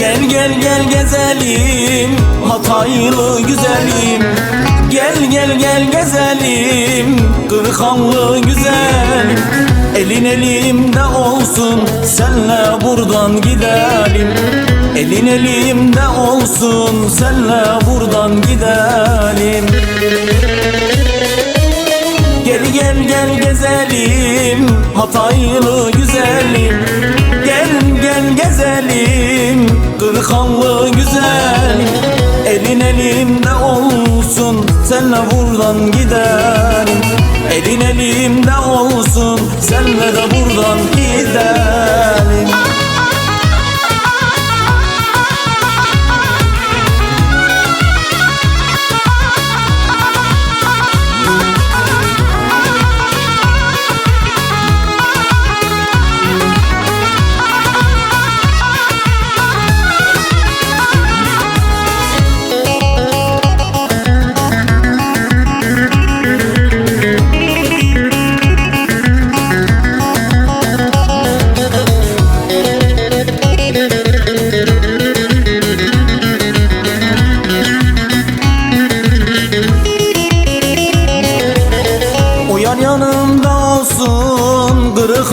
Gel gel gel gezelim Hataylı güzelim. Gel gel gel gezelim Kırıkhanlı güzelim Elin elimde olsun Senle buradan gidelim. Elin elimde olsun Senle buradan gidelim. Gel gel gel gezelim Hataylı güzelim Elin elimde olsun Senle buradan gidelim Elin elimde olsun Senle de buradan gidelim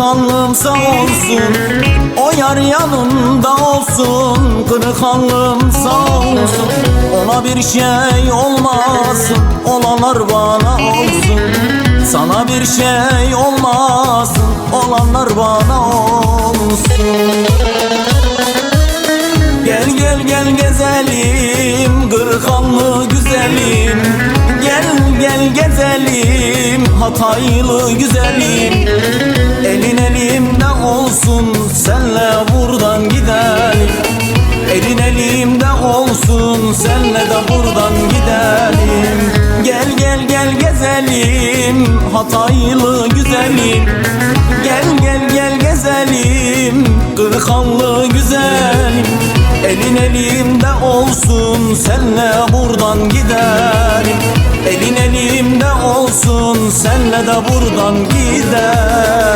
Kırık sağ olsun. O yar yanımda olsun. Kırık alnım sağ olsun. Ona bir şey olmasın. Olanlar bana olsun. Sana bir şey olmasın. Olanlar bana olsun. Gel gel gel gezelim. Kırıkhanlı güzelim. Gel gel gezelim. Hataylı güzelim Elin elimde olsun Senle buradan gidelim Elin elimde olsun Senle de buradan gidelim. Gel gel gel gezelim Hataylı güzelim. Gel gel gel gezelim Kırıkhanlı güzelim. Elin elimde olsun Senle buradan gidelim Elin elimde olsun Senle de buradan gidelim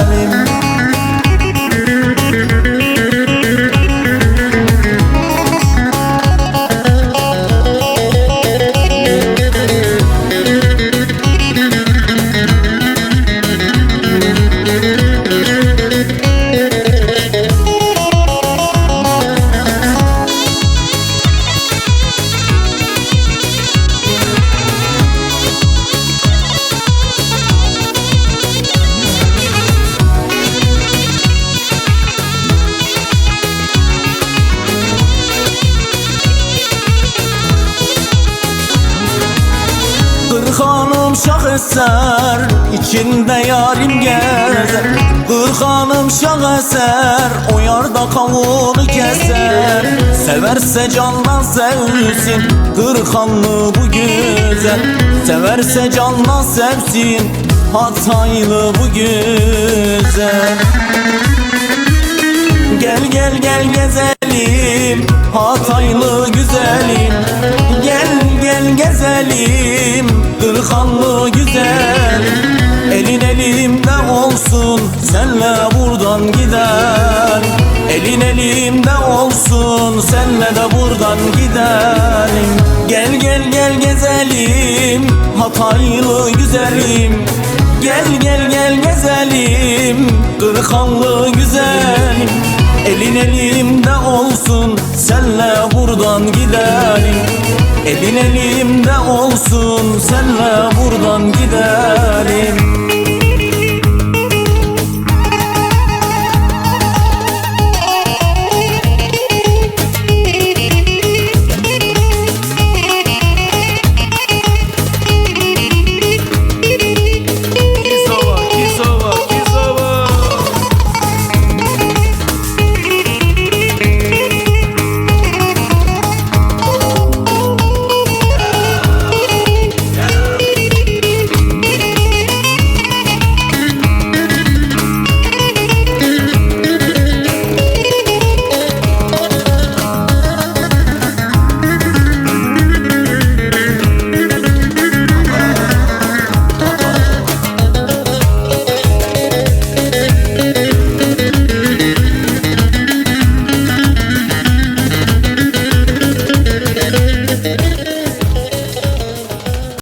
Kırhanım şah eser içinde yarim gezer. Kırhanım şah eser o yarda kavunu keser. Severse candan sevsin Kırhanlı bu güzel? Severse candan sevsin Hataylı bu güzel. Gel gel gel gezelim Hataylı güzelim Gel gezelim Kırıkhanlı güzel. Elin elimde olsun Senle buradan gidelim Elin elimde olsun Senle de buradan gidelim Gel gel gel gezelim Hataylı güzelim. Gel gel gel gezelim Kırıkhanlı güzelim Elin elimde olsun Senle buradan gidelim Elin elimde olsun Senle buradan gidelim